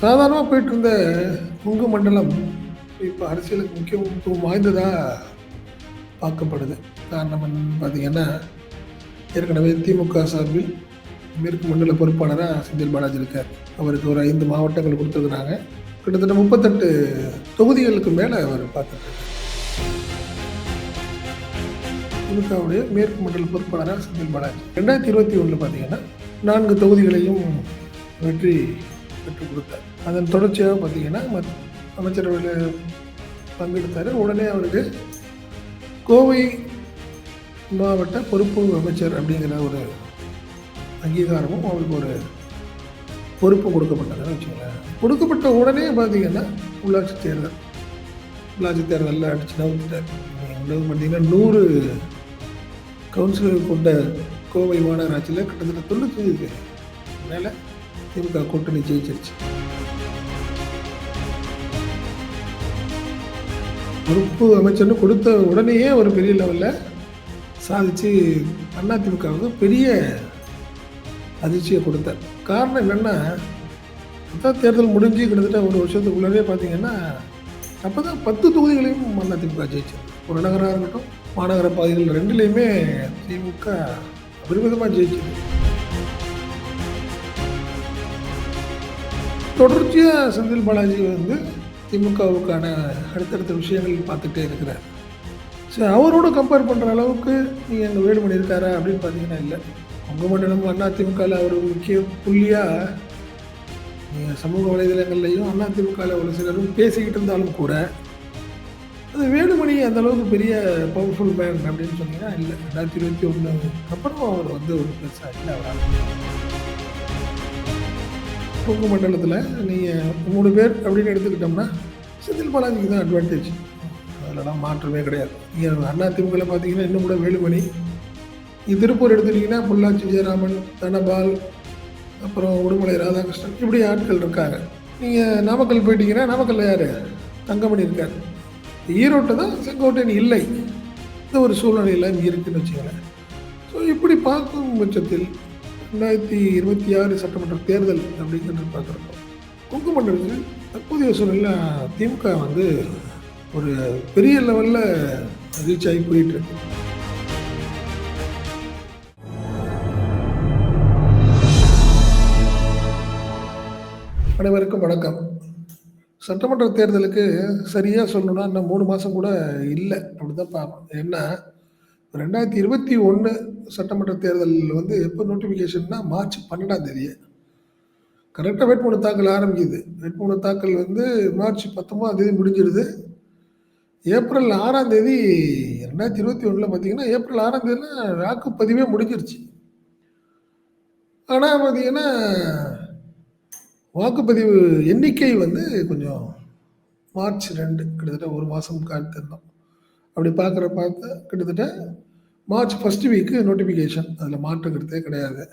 சாதாரணமாக போயிட்டு இருந்த குங்கு மண்டலம் இப்போ அரசியலுக்கு முக்கியத்துவம் வாய்ந்ததாக பார்க்கப்படுது. காரணம் பார்த்திங்கன்னா பார்த்தீங்கன்னா ஏற்கனவே திமுக சார்பில் மேற்கு மண்டல பொறுப்பாளராக செந்தில் பாலாஜி இருக்கார். அவருக்கு ஒரு ஐந்து மாவட்டங்கள் கொடுத்துருக்குறாங்க. கிட்டத்தட்ட முப்பத்தெட்டு தொகுதிகளுக்கு மேலே அவர் பார்த்துருக்காரு. திமுகவுடைய மேற்கு மண்டல பொறுப்பாளராக செந்தில் பாலாஜி. ரெண்டாயிரத்தி இருபத்தி ஒன்றில் பார்த்தீங்கன்னா நான்கு தொகுதிகளையும் வெற்றி பெற்றுக் கொடுத்தார். அதன் தொடர்ச்சியாக பார்த்தீங்கன்னா மத்- அமைச்சரவையில் பங்கெடுத்தார். உடனே அவருக்கு கோவை மாவட்ட பொறுப்பு அமைச்சர் அப்படிங்கிற ஒரு அங்கீகாரமும் அவருக்கு ஒரு பொறுப்பு கொடுக்கப்பட்டதுன்னு வச்சுங்களேன் கொடுக்கப்பட்ட உடனே பார்த்தீங்கன்னா உள்ளாட்சி தேர்தல் உள்ளாட்சி தேர்தலில் அடிச்சு நவுத்திட்டார். பார்த்தீங்கன்னா நூறு கவுன்சிலர் கொண்ட கோவை மாநகராட்சியில் கிட்டத்தட்ட தொண்ணூற்றி மேலே திமுக கூட்டணி ஜெயிச்சிருச்சு. பொறுப்பு அமைச்சர்னு கொடுத்த உடனேயே ஒரு பெரிய லெவலில் சாதிச்சு அதிமுகவுக்கு பெரிய அதிர்ச்சியை கொடுத்தார். காரணம் என்னென்னா அதான் தேர்தல் முடிஞ்சு கிட்டத்தட்ட ஒரு வருஷத்துக்குள்ளே பார்த்தீங்கன்னா அப்போ தான் பத்து தொகுதிகளையும் அதிமுக ஜெயிச்சது நகராக இருக்கட்டும் மாநகர பகுதிகள் ரெண்டுலேயுமே திமுக அபரிமிதமாக ஜெயிச்சது தொடர்ச்சியாக செந்தில் பாலாஜி வந்து திமுகவுக்கான அடுத்தடுத்த விஷயங்கள் பார்த்துட்டே இருக்கிறார். சரி அவரோட கம்பேர் பண்ணுற அளவுக்கு நீங்கள் எங்கள் வேலுமணி இருக்காரா அப்படின்னு பார்த்தீங்கன்னா இல்லை. உங்கள் மண்டலம் அண்ணா திமுகவில் அவர் முக்கிய புள்ளியாக நீங்கள் சமூக வலைதளங்கள்லையும் அண்ணா திமுகவில் ஒரு சிலரும் பேசிக்கிட்டு இருந்தாலும் கூட அது வேலுமணி அந்த அளவுக்கு பெரிய பவர்ஃபுல் மேன் அப்படின்னு சொன்னீங்கன்னா இல்லை. ரெண்டாயிரத்தி இருபத்தி ஒன்று அப்புறம் அவர் வந்து ஒரு பெருசாக இல்லை அவரால் கொங்கு மண்டலத்தில் நீங்கள் மூணு பேர் அப்படின்னு எடுத்துக்கிட்டோம்னா செந்தில் பாலாஜிக்கு தான் அட்வான்டேஜ் அதிலலாம் மாற்றமே கிடையாது. இங்கே அண்ணா திமுகவில் பார்த்தீங்கன்னா இன்னும் கூட வேலுமணி. இங்க திருப்பூர் எடுத்துட்டிங்கன்னா பொள்ளாச்சி ஜெயராமன் தனபால் அப்புறம் உடுமலை ராதாகிருஷ்ணன் இப்படி ஆட்கள் இருக்காங்க. நீங்கள் நாமக்கல் போயிட்டீங்கன்னா நாமக்கல்ல யார்? தங்கமணி இருக்கார். ஈரோட்டை தான் செங்கோட்டையன் இல்லை. இந்த ஒரு சூழ்நிலையில் இங்கே இருக்குன்னு வச்சுக்கோங்களேன். ஸோ இப்படி பார்க்கும் பட்சத்தில் ரெண்டாயிரத்தி இருபத்தி ஆறு சட்டமன்ற தேர்தல் அப்படிங்கிறது பார்க்குறப்போ கொங்கு மண்டலத்தில் தற்போதைய சூழ்நிலையில் திமுக வந்து ஒரு பெரிய லெவலில் ரீச் ஆகி போயிட்டு இருக்கு. அனைவருக்கும் வணக்கம். சட்டமன்ற தேர்தலுக்கு சரியாக சொல்லணும்னா இன்னும் மூணு மாதம் கூட இல்லை அப்படி தான் பார்ப்போம் ஏன்னா ரெண்டாயிரத்தி இருபத்தி ஒன்று சட்டமன்ற தேர்தலில் வந்து எப்போ நோட்டிஃபிகேஷன்னா மார்ச் பன்னெண்டாம் தேதியே கரெக்டாக வேட்புமனு தாக்கல் ஆரம்பிக்குது. வேட்புமனு தாக்கல் வந்து மார்ச் பத்தொன்பதாம் தேதி முடிஞ்சிடுது ஏப்ரல் ஆறாம் தேதி ரெண்டாயிரத்தி இருபத்தி ஒன்றில் பார்த்தீங்கன்னா ஏப்ரல் ஆறாம் தேதியில் வாக்குப்பதிவே முடிஞ்சிருச்சு. ஆனால் பார்த்தீங்கன்னா வாக்குப்பதிவு எண்ணிக்கை வந்து கொஞ்சம் மார்ச் ரெண்டு கிட்டத்தட்ட ஒரு மாதம் காத்திருந்தோம். அப்படி பார்க்குற பார்த்து கிட்டத்தட்ட மார்ச் ஃபஸ்ட் வீக்கு நோட்டிஃபிகேஷன் அதில் மாற்றுங்கிறதே கிடையாது.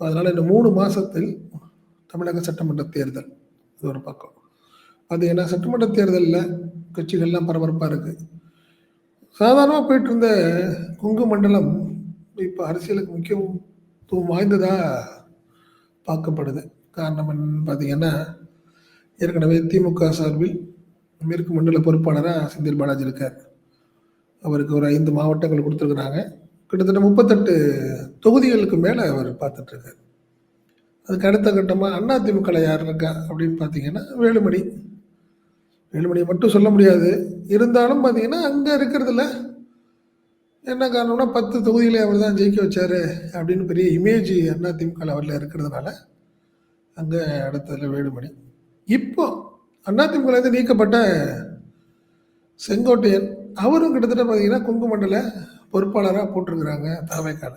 அதனால் இந்த மூணு மாதத்தில் தமிழக சட்டமன்ற தேர்தல். இது ஒரு பக்கம். அது ஏன்னா சட்டமன்ற தேர்தலில் கட்சிகள்லாம் பரபரப்பாக இருக்குது சாதாரணமாக போயிட்டு இருந்த கொங்கு மண்டலம் இப்போ அரசியலுக்கு முக்கியத்துவம் வாய்ந்ததாக பார்க்கப்படுது. காரணம் என்னன்னு பார்த்தீங்கன்னா ஏற்கனவே திமுக சார்பில் மேற்கு மண்டல பொறுப்பாளராக செந்தில் பாலாஜி இருக்கார். அவருக்கு ஒரு ஐந்து மாவட்டங்கள் கொடுத்துருக்குறாங்க. கிட்டத்தட்ட முப்பத்தெட்டு தொகுதிகளுக்கு மேலே அவர் பார்த்துட்ருக்கார். அதுக்கு அடுத்த கட்டமாக அண்ணா திமுக யார் இருக்கா அப்படின்னு பார்த்தீங்கன்னா வேலுமணி. வேலுமணி மட்டும் சொல்ல முடியாது. இருந்தாலும் பார்த்தீங்கன்னா அங்கே இருக்கிறதுல என்ன காரணம்னா பத்து தொகுதிகளை அவர் தான் ஜெயிக்க வச்சார் அப்படின்னு பெரிய இமேஜ் அதிமுக அவரில் இருக்கிறதுனால அங்கே அடுத்ததுல வேலுமணி. இப்போ அதிமுகலேருந்து நீக்கப்பட்ட செங்கோட்டையன் அவரும் கிட்டத்தட்ட பார்த்தீங்கன்னா கொங்கு மண்டல பொறுப்பாளராக போட்டிருக்கிறாங்க தலைமைக்கால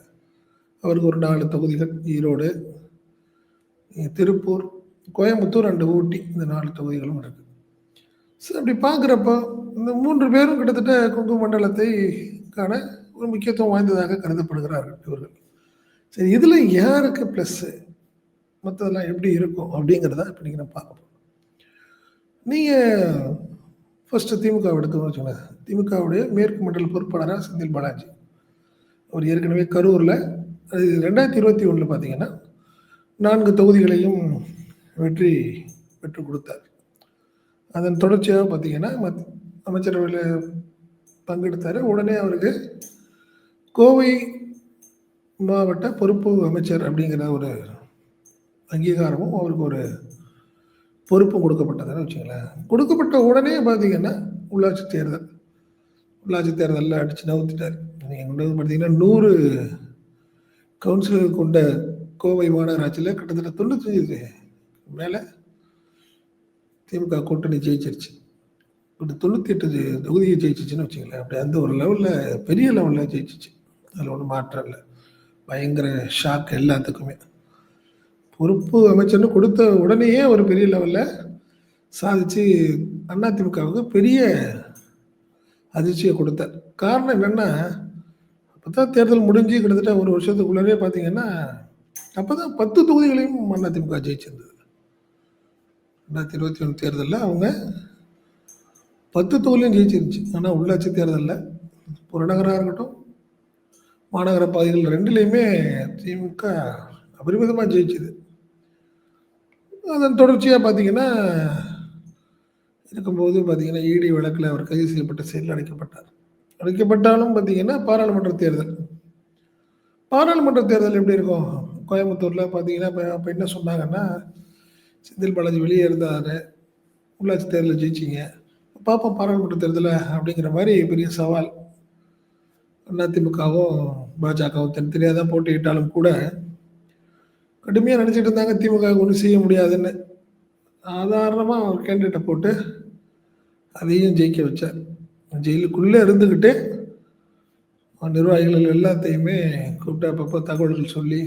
அவருக்கு ஒரு நாலு தொகுதிகள் ஈரோடு திருப்பூர் கோயம்புத்தூர் அண்டு ஊட்டி இந்த நாலு தொகுதிகளும் இருக்குது ஸோ அப்படி பார்க்குறப்போ இந்த மூன்று பேரும் கிட்டத்தட்ட கொங்கு மண்டலத்தை காண ஒரு முக்கியத்துவம் வாய்ந்ததாக கருதப்படுகிறார்கள் இவர்கள். சரி இதில் யாருக்கு ப்ளஸ்ஸு மற்றதெல்லாம் எப்படி இருக்கும் அப்படிங்கிறத இப்போ நீங்கள் நான் பார்க்க போகிறோம் நீங்கள் ஃபஸ்ட்டு திமுக எடுக்கணும்னு வச்சுக்கோங்க திமுகவுடைய மேற்கு மண்டல பொறுப்பாளராக செந்தில் பாலாஜி. அவர் ஏற்கனவே கரூரில் அது ரெண்டாயிரத்தி இருபத்தி ஒன்றில் பார்த்தீங்கன்னா நான்கு தொகுதிகளையும் வெற்றி பெற்று கொடுத்தார். அதன் தொடர்ச்சியாக பார்த்தீங்கன்னா மத் அமைச்சரவையில் பங்கெடுத்தார். உடனே அவருக்கு கோவை மாவட்ட பொறுப்பு அமைச்சர் அப்படிங்கிற ஒரு அங்கீகாரமும் அவருக்கு ஒரு பொறுப்பும் கொடுக்கப்பட்டதுன்னு வச்சுங்களேன் கொடுக்கப்பட்ட உடனே பார்த்தீங்கன்னா உள்ளாட்சி தேர்தல். உள்ளாட்சி தேர்தலில் அடித்து நவுத்திட்டார். நீங்கள் கொண்டு வந்து பார்த்தீங்கன்னா நூறு கவுன்சிலர் கொண்ட கோவை மாநகராட்சியில் கிட்டத்தட்ட தொண்ணூத்தஞ்சு மேலே திமுக கூட்டணி ஜெயிச்சிருச்சு. ஒரு தொண்ணூற்றி எட்டு தொகுதியை ஜெயிச்சிச்சுன்னு வச்சுங்களேன் அப்படி அந்த ஒரு லெவலில் பெரிய லெவலில் ஜெயிச்சிச்சு. அதில் ஒன்றும் மாற்றம் இல்லை. பயங்கர ஷாக் எல்லாத்துக்குமே. பொறுப்பு அமைச்சர்னு கொடுத்த உடனேயே ஒரு பெரிய லெவலில் சாதிச்சு அதிமுகவுக்கு பெரிய அதிர்ச்சியை கொடுத்தார். காரணம் என்னென்னா அப்போ தான் தேர்தல் முடிஞ்சு கிட்டத்தட்ட ஒரு வருஷத்துக்குள்ளே பார்த்தீங்கன்னா அப்போ தான் பத்து தொகுதிகளையும் அதிமுக ஜெயிச்சிருந்தது. ரெண்டாயிரத்தி இருபத்தி ஒன்று தேர்தலில் அவங்க பத்து தொகுதியும் ஜெயிச்சிருந்துச்சு. ஆனால் உள்ளாட்சி தேர்தலில். புறநகராக இருக்கட்டும் மாநகர பகுதிகள் ரெண்டுலேயுமே திமுக அபரிமிதமாக ஜெயிச்சுது. அதன் தொடர்ச்சியாக பார்த்தீங்கன்னா இருக்கும்போது பார்த்தீங்கன்னா இடி வழக்கில் அவர் கைது செய்யப்பட்ட செயலில் அடைக்கப்பட்டார். அடைக்கப்பட்டாலும் பார்த்தீங்கன்னா பாராளுமன்ற தேர்தல். பாராளுமன்ற தேர்தல் எப்படி இருக்கும்? கோயம்புத்தூரில் பார்த்தீங்கன்னா இப்போ அப்போ என்ன சொன்னாங்கன்னா செந்தில் பாலாஜி வெளியே இருந்தார். உள்ளாட்சி தேர்தலில் ஜெயிச்சிங்க. பார்ப்போம் பாராளுமன்ற தேர்தலில் அப்படிங்கிற மாதிரி பெரிய சவால். அதிமுகவும் பாஜகவும் தனித்தனியாக தான் போட்டியிட்டாலும் கூட கடுமையாக நினச்சிட்டு இருந்தாங்க. திமுக ஒன்றும் செய்ய முடியாதுன்னு. சாதாரணமாக ஒரு கேண்டிடேட்டை போட்டு அதையும் ஜெயிக்க வச்சார். ஜெயிலுக்குள்ளே இருந்துக்கிட்டு நிர்வாகிகள் எல்லாத்தையுமே கூப்பிட்டு அப்பப்போ தகவல்கள் சொல்லி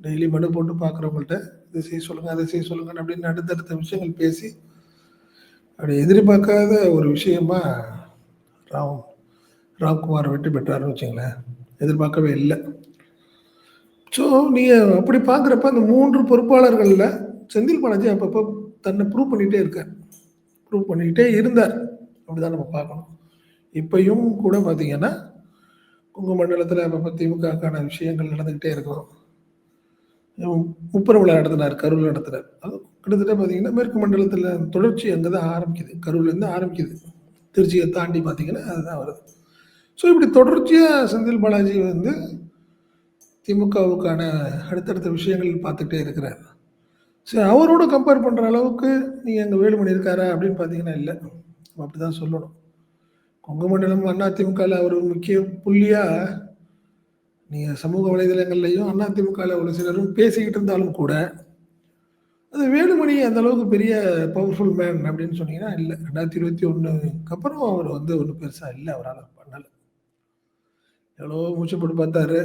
டெய்லி மனு போட்டு பார்க்குறவங்கள்ட்ட இதை செய்ய சொல்லுங்கள் அதை செய்ய சொல்லுங்கள் அப்படின்னு அடுத்தடுத்த விஷயங்கள் பேசி அப்படி எதிர்பார்க்காத ஒரு விஷயமா ராம் ராம்குமார் வெற்றி பெற்றாருன்னு வச்சுங்களேன். எதிர்பார்க்கவே இல்லை. ஸோ நீங்கள் அப்படி பார்க்குறப்ப அந்த மூன்று பொறுப்பாளர்களில் செந்தில் பாலாஜி அப்பப்போ தன்னை ப்ரூவ் பண்ணிகிட்டே இருக்கார். ப்ரூவ் பண்ணிக்கிட்டே இருந்தார். அப்படிதான் நம்ம பார்க்கணும். இப்பையும் கூட பார்த்தீங்கன்னா குங்குமண்டலத்தில் மண்டலத்தில் திமுகக்கான விஷயங்கள் நடந்துக்கிட்டே இருக்கிறோம். முப்பெரும் நடத்தினார் கரூர் நடத்தினார். அது கிட்டத்தட்ட பார்த்தீங்கன்னா மேற்கு மண்டலத்தில் தொடர்ச்சி அங்கே தான் ஆரம்பிக்குது கரூர்லேருந்து ஆரம்பிக்குது. திருச்சியை தாண்டி பார்த்தீங்கன்னா அதுதான் வருது. ஸோ இப்படி தொடர்ச்சியாக செந்தில் பாலாஜி வந்து திமுகவுக்கான அடுத்தடுத்த விஷயங்கள் பார்த்துக்கிட்டே இருக்கிறார். சரி அவரோட கம்பேர் பண்ணுற அளவுக்கு நீங்கள் எங்கள் வேலுமணி இருக்காரா அப்படின்னு பார்த்தீங்கன்னா இல்லை. அப்படி தான் சொல்லணும். கொங்கு மண்டலம் அதிமுகவில் அவர் முக்கிய புள்ளியாக நீங்கள் சமூக வலைதளங்கள்லையும் அதிமுகவில் ஒரு சிலரும் பேசிக்கிட்டு இருந்தாலும் கூட அது வேலுமணி அந்த அளவுக்கு பெரிய பவர்ஃபுல் மேன் அப்படின்னு சொன்னீங்கன்னா இல்லை. ரெண்டாயிரத்தி இருபத்தி ஒன்றுக்கு அப்புறம் அவர் வந்து ஒன்றும் பெருசாக இல்லை அவரால் பண்ணலை. எவ்வளோ மூச்சப்பட்டு பார்த்தாரு.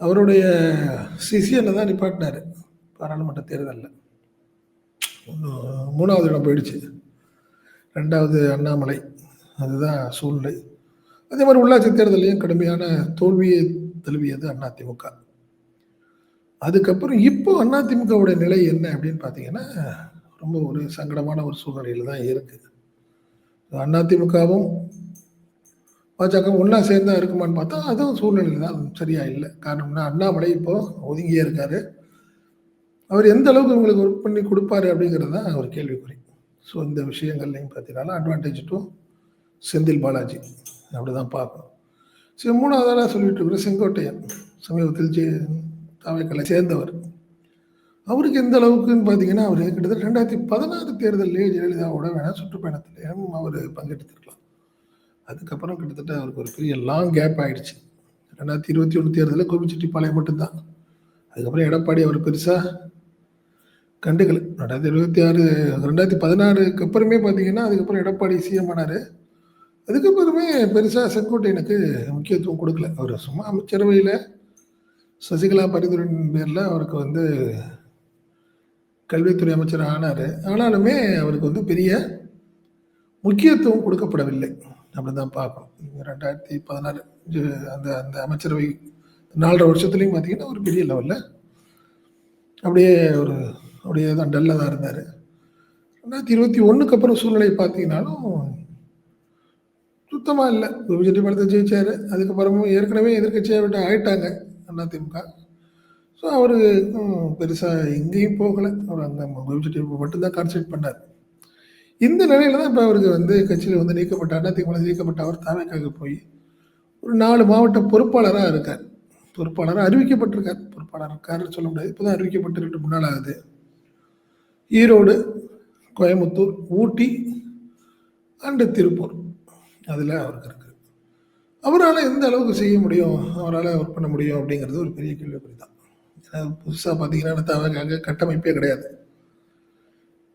அவருடைய சிசியனை தான் நிப்பாட்டினார். பாராளுமன்ற தேர்தலில். மூணாவது இடம் போயிடுச்சு. ரெண்டாவது அண்ணாமலை. அதுதான் சூழ்நிலை. அதே மாதிரி உள்ளாட்சி தேர்தலையும் கடுமையான தோல்வியை தழுவியது அதிமுக. அதுக்கப்புறம் இப்போ அதிமுகவுடைய நிலை என்ன அப்படின்னு பார்த்தீங்கன்னா ரொம்ப ஒரு சங்கடமான ஒரு சூழ்நிலையில் தான் இருக்குது அதிமுகவும் பாஜக ஒன்றா சேர்ந்தா இருக்குமான்னு பார்த்தா அதுவும் சூழ்நிலை தான் சரியாக இல்லை. காரணம்னா அண்ணாமலை இப்போது ஒதுங்கியே இருக்காரு. அவர் எந்த அளவுக்கு உங்களுக்கு ஒர்க் பண்ணி கொடுப்பாரு அப்படிங்கிறது தான் ஒரு கேள்விக்குறி. ஸோ இந்த விஷயங்கள்லையும் பார்த்தீங்கன்னா அட்வான்டேஜ் டு செந்தில் பாலாஜி. அப்படி தான் பார்க்கணும் சரி மூணாவதாக சொல்லிட்டு இருக்கிற செங்கோட்டையன் சமீபத்தில் ஜே தாவைக்கலை சேர்ந்தவர். அவருக்கு எந்த அளவுக்குன்னு பார்த்தீங்கன்னா அவர் கிட்டத்தட்ட ரெண்டாயிரத்தி பதினாறு தேர்தலே ஜெயலலிதாவோட வேணால் சுற்றுப்பயணத்திலையும் அவர் பங்கெடுத்திருக்கலாம். அதுக்கப்புறம் கிட்டத்தட்ட அவருக்கு ஒரு பெரிய லாங் கேப் ஆகிடுச்சு ரெண்டாயிரத்தி இருபத்தி ஒன்று தேர்தலில் கோபிச்செட்டிப்பாளையம் மட்டும்தான். அதுக்கப்புறம் எடப்பாடி அவர் பெருசாக கண்டுக்கல ரெண்டாயிரத்தி இருபத்தி ஆறு ரெண்டாயிரத்தி பதினாறுக்கு அப்புறமே பார்த்தீங்கன்னா அதுக்கப்புறம் எடப்பாடி சிஎம் ஆனார். அதுக்கப்புறமே பெருசாக செங்கோட்டையனுக்கு முக்கியத்துவம் கொடுக்கல. அவர் சும்மா அமைச்சரவையில் சசிகலா பரிந்துரையின் பேரில் அவருக்கு வந்து கல்வித்துறை அமைச்சர் ஆனார். ஆனாலுமே அவருக்கு வந்து பெரிய முக்கியத்துவம் கொடுக்கப்படவில்லை. அப்படி தான் பார்க்கணும். ரெண்டாயிரத்தி பதினாறு அந்த அந்த அமைச்சரவை நாலரை வருஷத்துலேயும் பார்த்தீங்கன்னா ஒரு பெரிய லெவலில் அப்படியே ஒரு அப்படியே தான் டல்லாக தான் இருந்தார் ரெண்டாயிரத்தி இருபத்தி ஒன்றுக்கு அப்புறம் சூழ்நிலை பார்த்தீங்கன்னாலும் சுத்தமாக இல்லை விஜய் படத்தை ஜெயிச்சார் அதுக்கப்புறமும் ஏற்கனவே எதிர்கட்சியாக விட்டு ஆயிட்டாங்க அதிமுக ஸோ அவர் பெருசாக எங்கேயும் போகலை அவர் அங்கே கோபிச்செட்டிப்பாளையம் மட்டும்தான் கான்சன்ட்ரேட் இந்த நிலையில தான் இப்போ அவருக்கு வந்து கட்சியில் வந்து நீக்கப்பட்ட அதிமுகவில் நீக்கப்பட்ட அவர் தாவேக்காவுக்கு போய் ஒரு நாலு மாவட்ட பொறுப்பாளராக இருக்கார். பொறுப்பாளராக அறிவிக்கப்பட்டிருக்கார். பொறுப்பாளர் இருக்காருன்னு சொல்ல முடியாது. இப்போதான் அறிவிக்கப்பட்டு 2, 3 நாள் ஆகுது. ஈரோடு, கோயம்புத்தூர், ஊட்டி அண்டு திருப்பூர். அதில் அவருக்கு இருக்குது அவரால் எந்த அளவுக்கு செய்ய முடியும்? அவரால் ஒர்க் பண்ண முடியும் அப்படிங்கிறது ஒரு பெரிய கேள்விக்குறி தான். ஏன்னா புதுசாக பார்த்தீங்கன்னா தாவேக்காக்கு கட்டமைப்பே கிடையாது.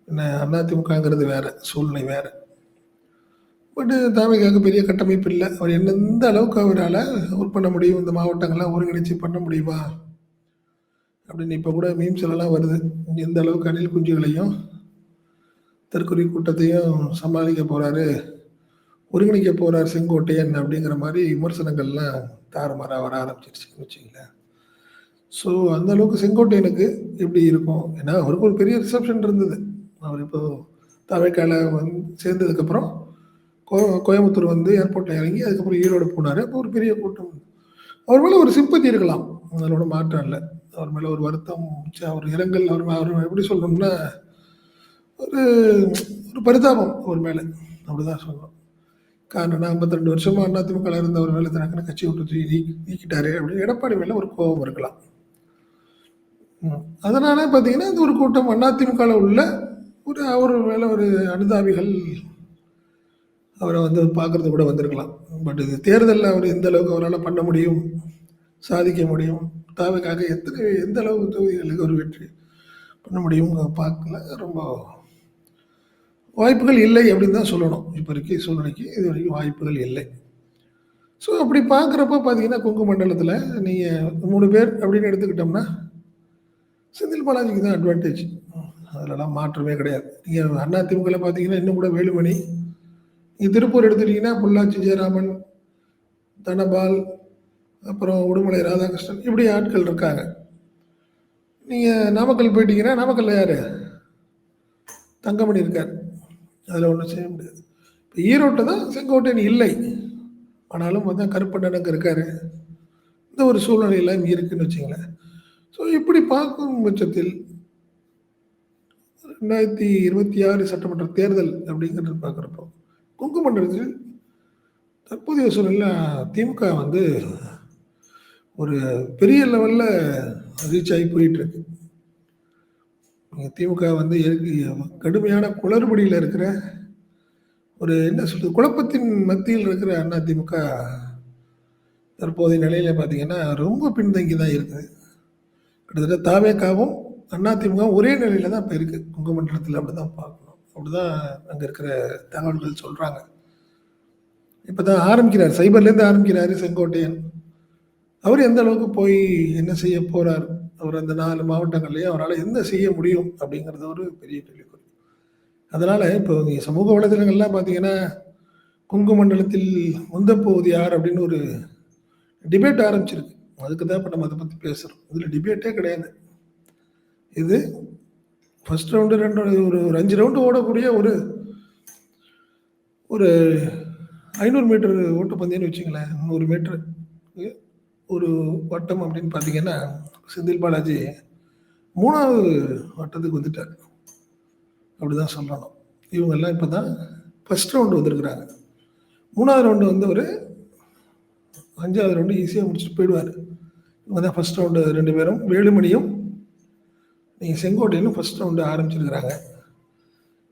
என்ன அதிமுகங்கிறது வேறு சூழ்நிலை வேறு பட்டு தாமைக்காக பெரிய கட்டமைப்பு இல்லை அவர் எந்தெந்த அளவுக்கு அவரால் ஒர்க் பண்ண முடியும்? இந்த மாவட்டங்கள்லாம் ஒருங்கிணைச்சு பண்ண முடியுமா? அப்படின்னு இப்போ கூட மீம்ஸ்லலாம் வருது. எந்த அளவுக்கு அணில் குஞ்சுகளையும், தற்கொலை கூட்டத்தையும் சமாளிக்க போகிறாரு ஒருங்கிணைக்க போகிறார் செங்கோட்டையன் அப்படிங்கிற மாதிரி விமர்சனங்கள்லாம் தாறுமாறாக வர ஆரம்பிச்சிருச்சுன்னு வச்சுங்களேன் ஸோ அந்த அளவுக்கு செங்கோட்டையனுக்கு எப்படி இருக்கும்? ஏன்னா அவருக்கு ஒரு பெரிய ரிசப்ஷன் இருந்தது. அவர் இப்போ தவைக்கால வந்து சேர்ந்ததுக்கப்புறம் கோ கோயம்புத்தூர் வந்து ஏர்போர்ட்டில் இறங்கி அதுக்கப்புறம் ஈரோடு போனார் அப்போ ஒரு பெரிய கூட்டம். அவர் மேலே ஒரு சிம்பத்தி இருக்கலாம். அதனோட மாற்றம் இல்லை அவர் மேலே ஒரு வருத்தம், அவர் இரங்கல் அவர் அவர் எப்படி சொல்கிறோம்னா ஒரு ஒரு பரிதாபம் அவர் மேலே அப்படிதான் சொல்லணும். காரணம் என்ன 52 வருஷமா இருந்த இருந்தவர் மேலே டக்குனு கட்சி விட்டு தூக்கி அப்படின்னு எடப்பாடி மேலே ஒரு கோபம் இருக்கலாம். அதனால பார்த்தீங்கன்னா, இந்த ஒரு கூட்டம் அதிமுகவில் உள்ள ஒரு அவர் மேலே ஒரு அனுதாபிகள் அவரை வந்து பார்க்குறது கூட வந்திருக்கலாம். பட் இது தேர்தலில் அவர் எந்த அளவுக்கு அவரால் பண்ண முடியும்? சாதிக்க முடியும்? தாவேக்காக எத்தனை எந்த அளவு தொகுதிகளுக்கு ஒரு வெற்றி பண்ண முடியும்? பார்க்கல. ரொம்ப வாய்ப்புகள் இல்லை அப்படின்னு தான் சொல்லணும். இப்போ இருக்க சூழ்நிலைக்கு இதுவரைக்கும் வாய்ப்புகள் இல்லை. ஸோ அப்படி பார்க்குறப்ப பார்த்தீங்கன்னா, கொங்கு மண்டலத்தில் நீங்கள் மூணு பேர் அப்படின்னு எடுத்துக்கிட்டோம்னா, செந்தில் பாலாஜிக்கு தான் அட்வான்டேஜ். அதிலலாம் மாற்றமே கிடையாது. நீங்க அதிமுகல பார்த்தீங்கன்னா, இன்னும் கூட வேலுமணி, நீங்கள் திருப்பூர் எடுத்துட்டீங்கன்னா, பொள்ளாச்சி ஜெயராமன், தனபால், அப்புறம் உடுமலை ராதாகிருஷ்ணன் இப்படி ஆட்கள் இருக்காங்க. நீங்கள் நாமக்கல் போயிட்டீங்கன்னா, நாமக்கல்ல யார் தங்கமணி இருக்கார். அதில் ஒன்றும் செய்ய முடியாது. இப்போ ஈரோட்டை தான் செங்கோட்டையன் இல்லை. ஆனாலும் வந்து கருப்பண்ணன் இருக்கார் இருக்காரு. இந்த ஒரு சூழ்நிலையெல்லாம் இங்க இருக்குன்னு வச்சுக்கங்களேன். ஸோ இப்படி பார்க்கும் பட்சத்தில் 2026 சட்டமன்ற தேர்தல் அப்படிங்கிறது பார்க்குறப்போ, குங்குமண்டலத்தில் தற்போதைய சூழல்ல திமுக வந்து ஒரு பெரிய லெவலில் ரீச் ஆகி போயிட்டுருக்கு திமுக வந்து கடுமையான குளறுபடியில் இருக்கிற ஒரு என்ன சொல்றது? குழப்பத்தின் மத்தியில் இருக்கிற அண்ணா திமுக தற்போதைய நிலையில பார்த்தீங்கன்னா, ரொம்ப பின்தங்கி தான் இருக்குது. கிட்டத்தட்ட தாவேக்காவும், அதிமுகவும் ஒரே நிலையில தான் இப்போ இருக்கு. கொங்கு அப்படி அப்படிதான் பார்க்கணும். அப்படிதான் அங்கே இருக்கிற தகவல்கள் சொல்றாங்க. இப்போ தான் ஆரம்பிக்கிறார். சைபர்லேருந்து ஆரம்பிக்கிறாரு செங்கோட்டையன். அவர் எந்த அளவுக்கு போய் என்ன செய்ய போறார்? அவர் அந்த நாலு மாவட்டங்கள்லேயே அவரால் என்ன செய்ய முடியும்? அப்படிங்கிறது ஒரு பெரிய கேள்விக்குறி. அதனால் இப்போ இங்கே சமூக வலைதளங்கள்லாம் பார்த்தீங்கன்னா, குங்கு மண்டலத்தில் முந்தப்போவது யார்? அப்படின்னு ஒரு டிபேட் ஆரம்பிச்சிருக்கு. அதுக்கு தான் இப்போ நம்ம அதை பற்றி பேசுகிறோம் இதில் டிபேட்டே கிடையாது. இது ஃபஸ்ட் ரவுண்டு, ரெண்டு ஒரு ஒரு அஞ்சு ரவுண்டு ஓடக்கூடிய ஒரு ஒரு ஐநூறு மீட்டர் ஓட்டப்பந்தயம்னு வச்சுக்கங்களேன். 100 மீட்டர் ஒரு வட்டம் அப்படின்னு பார்த்தீங்கன்னா, செந்தில் பாலாஜி மூணாவது வட்டத்துக்கு வந்துட்டார். அப்படிதான் சொல்லணும். இவங்கெல்லாம் இப்போ தான் ஃபர்ஸ்ட் ரவுண்டு வந்திருக்கிறாங்க. மூணாவது ரவுண்டு வந்தவரு 5வது ரவுண்டு ஈஸியாக முடிச்சுட்டு போயிடுவாரு. இவங்க தான் ஃபர்ஸ்ட் ரவுண்டு ரெண்டு பேரும் வேலுமணியும், நீங்கள் செங்கோட்டையிலும் ஃபஸ்ட் ரவுண்டு ஆரம்பிச்சிருக்கிறாங்க.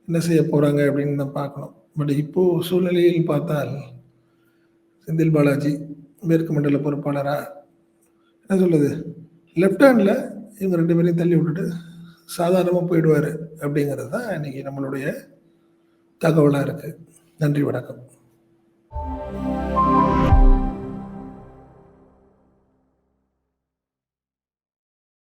என்ன செய்ய போகிறாங்க அப்படின்னு தான் பார்க்கணும். பட் இப்போ சூழ்நிலையில் பார்த்தால், செந்தில் பாலாஜி மேற்கு மண்டல பொறுப்பாளரா? என்ன சொல்லுது லெஃப்ட் ஹேண்டில் இவங்க ரெண்டு பேரையும் தள்ளி விட்டுட்டு சாதாரணமாக போயிடுவார் அப்படிங்கிறது தான் இன்னைக்கு நம்மளுடைய தகவலாக இருக்குது நன்றி, வணக்கம்.